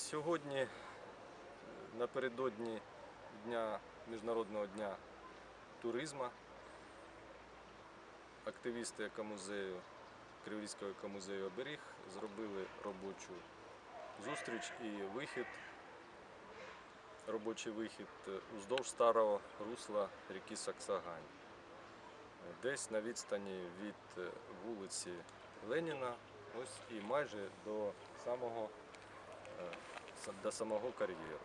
Сьогодні, напередодні дня, Міжнародного дня туризму, активісти екомузею, Криворізького екомузею Оберіг зробили робочу зустріч і вихід, робочий вихід е, уздовж старого русла ріки Саксагань. Е, Десь на відстані від е, вулиці Леніна, ось і майже до самого, е, са- до самого кар'єру.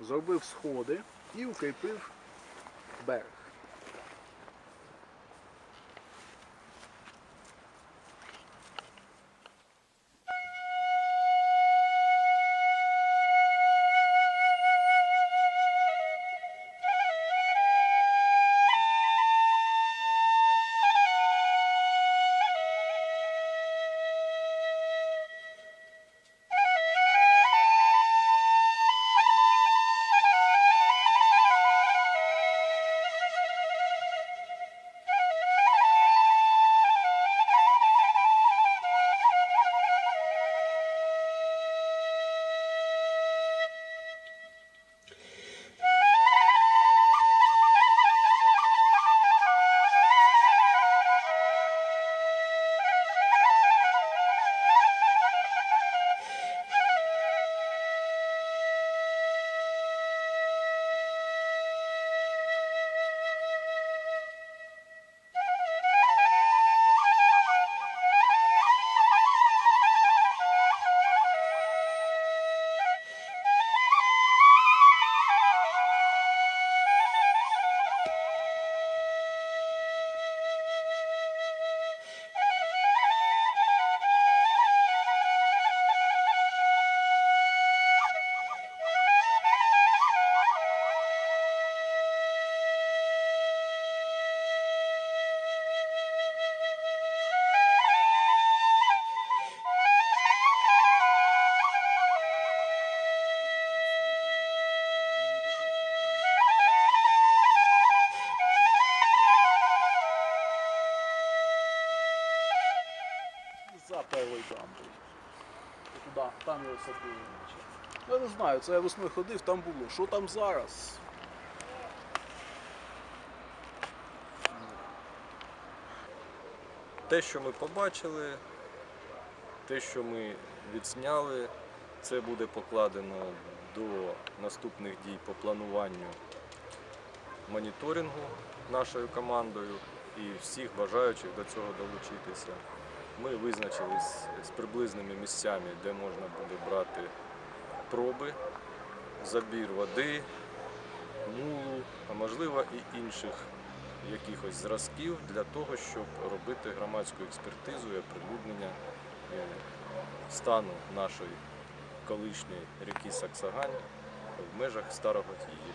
Зробив сходи і укріпив берег. За першою дамбою. Туди, там його садили. Я не знаю, це я весною ходив, там було. Що там зараз? Те, що ми побачили, те, що ми відзняли, це буде покладено до наступних дій по плануванню моніторингу нашою командою і всіх бажаючих до цього долучитися. Ми визначились з приблизними місцями, де можна буде брати проби, забір води, мулу, а можливо і інших якихось зразків для того, щоб робити громадську експертизу і оприлюднення е, стану нашої колишньої ріки Саксагань в межах старого її